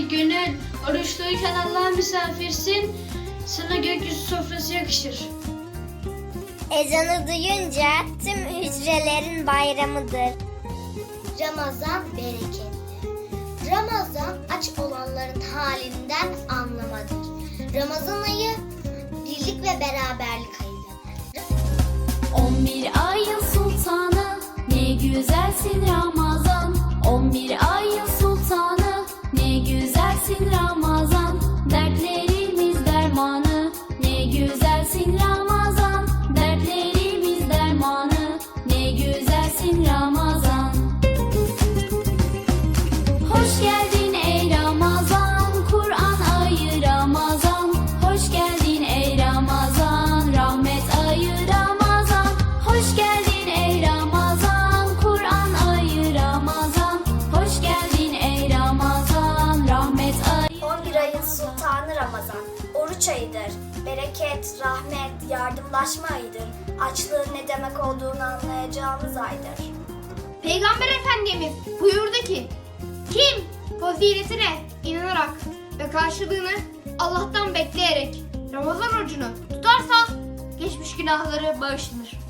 gönül, oruçluyken Allah'a misafirsin, sana gökyüzü sofrası yakışır. Ezanı duyunca tüm hücrelerin bayramıdır. Ramazan bereketli. Ramazan aç olanların halinden anlamadır. Ramazan ayı birlik ve beraberlik ayıdır. 11 ayın sultanı ne güzelsin Ramazan Ramazan. Oruç ayıdır. Bereket, rahmet, yardımlaşma ayıdır. Açlığın ne demek olduğunu anlayacağımız aydır. Peygamber Efendimiz buyurdu ki kim faziletine inanarak ve karşılığını Allah'tan bekleyerek Ramazan orucunu tutarsa geçmiş günahları bağışlanır.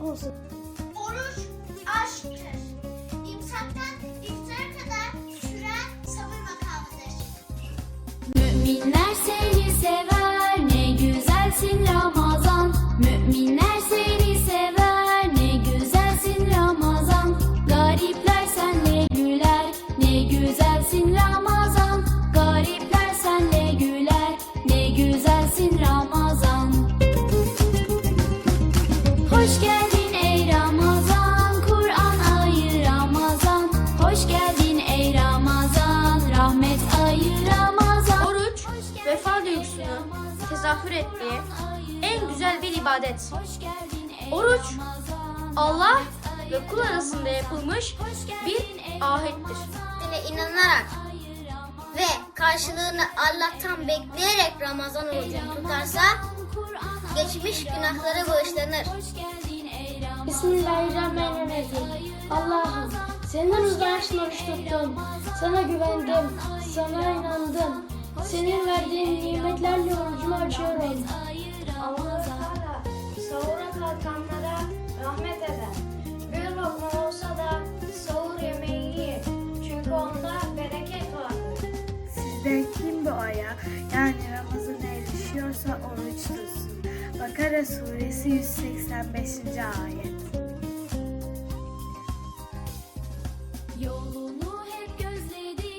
Mübarek olsun. Oruç aşktır. İmsaktan iftara kadar süren sabır makamıdır. Müminler seni sever, ne güzelsin Ramazan. Müminler seni sever, ne güzelsin Ramazan. Garipler senle güler, ne güzelsin Ramazan. Garipler senle güler, ne güzelsin Ramazan. Hoş geldin vefa duygusunu tezahür ettiği en güzel bir ibadet. Oruç, Allah ve kul arasında yapılmış bir ahittir. Kendine inanarak ve karşılığını Allah'tan bekleyerek Ramazan orucunu tutarsa geçmiş günahları bağışlanır. Bismillahirrahmanirrahim. Allah'ım senin rızan için oruç tuttum. Sana güvendim. Sana inandım. Senin verdiğin nimetlerle orucumu açıyorum. Allah Teala sahura kalkanlara rahmet eder. Bir lokma olsa da sahur yemeği yiyin. Çünkü onda bereket vardır. Sizden kim bu aya yani Ramazan'a erişiyorsa oruç tutsun. Bakara suresi 185. ayet. Yolu